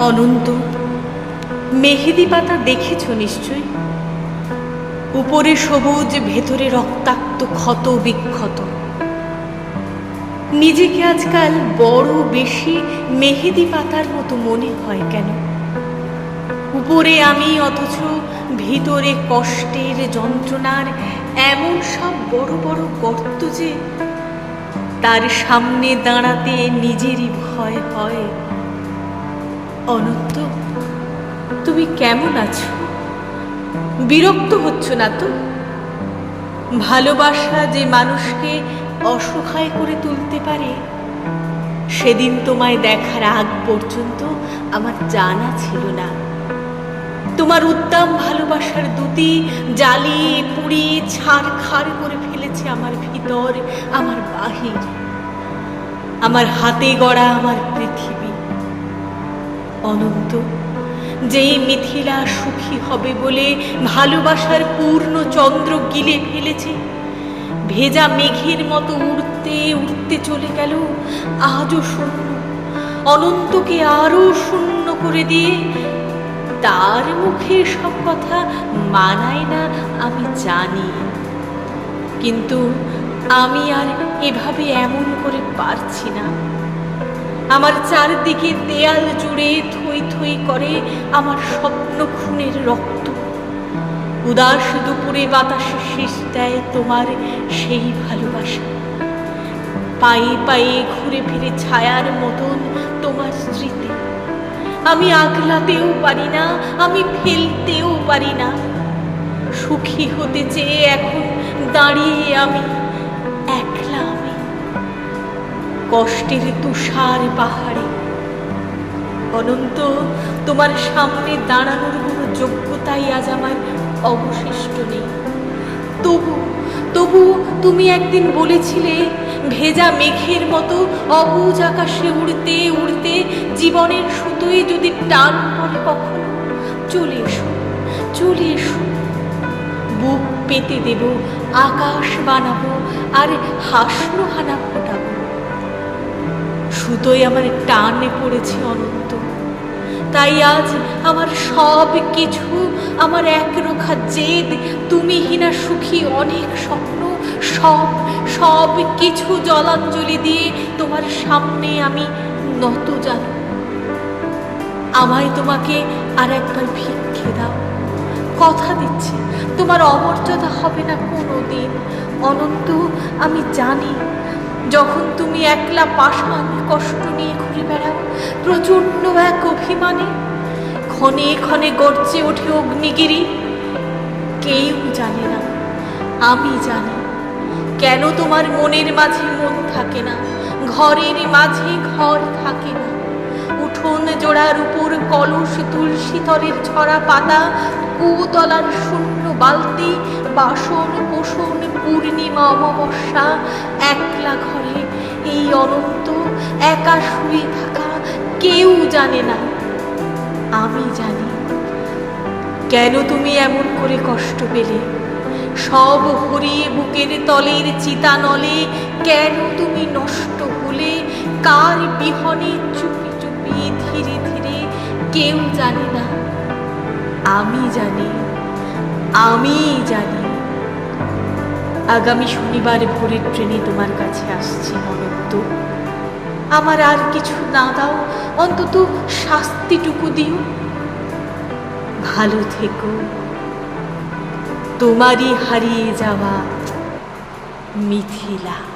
অনন্ত, মেহেদি পাতা দেখেছ নিশ্চয় উপরে সবুজ, ভেতরে রক্তাক্ত, ক্ষত বিক্ষত। নিজেকে আজকাল বড় বেশি মেহেদি পাতার মতো মনে হয় কেন? উপরে আমি অথচ ভিতরে কষ্টের যন্ত্রণার এমন সব বড় বড় গর্ত যে, তার সামনে দাঁড়াতে নিজেরই ভয় হয়। অনন্ত, তুমি কেমন আছো? বিরক্ত হচ্ছ না তো? ভালোবাসা যে মানুষকে অসহায় করে তুলতে পারে, সেদিন তোমায় দেখার আগ পর্যন্ত আমার জানা ছিল না। তোমার উত্তম ভালোবাসার দুটি জালি, পুড়ি, ছাড় খাড় করে ফেলেছে আমার ভিতর, আমার বাহির। আমার হাতে গড়া আমার পৃথিবী। অনন্ত। যেই মিথিলা সুখী হবে বলে ভালোবাসার পূর্ণ চন্দ্র গিলে ফেলেছে, ভেজা মেঘের মতো উড়তে উড়তে চলে গেল, আজও শূন্য। অনন্তকে আরও শূন্য করে দিয়ে তার মুখে সব কথা মানায় না, আমি জানি। কিন্তু আমি আর এভাবে এমন করে পারছি না। আমার চারদিকে দেয়াল জুড়ে থই থই করে আমার স্বপ্ন খুনের রক্ত। উদাস দুপুরে বাতাসে শেষ দেয় তোমার সেই ভালোবাসা। পায়ে পায়ে ঘুরে ফিরে ছায়ার মতন তোমার স্মৃতি। আমি আগলাতেও পারি না, আমি ফেলতেও পারি না। সুখী হতে চেয়ে এখন দাঁড়িয়ে আমি আমি কষ্টের তুষার পাহাড়ে। অনন্ত, তোমার সামনে দাঁড়ানোর কোনো যোগ্যতাই আজ আমার অবশিষ্ট নেই। তবু তবু তুমি একদিন বলেছিলে, ভেজা মেঘের মতো অবুজ আকাশে উড়তে উড়তে জীবনের সুতোয় যদি টান পড়ে কখনো, চলে এসো চলে এসো। বুক পেতে দেব, আকাশ বানাবো, আর হাসনো হানা ফোটাবো। সুতোয় আমার টানে পড়েছে অনন্ত। তাই আজ আমার সব কিছু, আমার একরোখা জেদ, তুমি হিনা সুখী অনেক স্বপ্ন, সব সব কিছু জলাঞ্জলি দিয়ে তোমার সামনে আমি নত জানো। আমায় তোমাকে আর একবার ভিক্ষে দাও। কথা দিচ্ছি, তোমার অমর্যাদা হবে না কোনো দিন অনন্ত, আমি জানি যখন তুমি একলা পাষাণ কষ্ট নিয়ে ঘুরে বেড়াও, প্রচণ্ড এক অভিমানে ক্ষণে ক্ষণে গর্জে ওঠে অগ্নিগিরি। কেউ জানে না, আমি জানি, কেন তোমার মনের মাঝে মন থাকে না, ঘরের মাঝে ঘর থাকে না। উঠোন জোড়ার উপর কলস তুলসী তলের ছড়া পাতা কুতলার শূন্য বালতি, বাসন কোষণ পূর্ণিমা অমাবস্যা একলা ঘরে এই অনন্ত, একা শুয়ে থাকা কেউ জানে না। আমি জানি। কেন তুমি এমন করে কষ্ট পেলে? সব হরিয়ে বুকের তলের চিতা নলে কেন তুমি নষ্ট হলে? কার বিহনে চুপি চুপি ধীরে ধীরে কেউ জানে না। আমি জানি আমি জানি। আগামী শনিবার ভোরের ট্রেনে তোমার কাছে আসছে অনন্ত আমার আর কিছু না দাও, অন্তত শাস্তিটুকু দিও। ভালো থেকো। তোমারই হারিয়ে যাওয়া মিথিলা।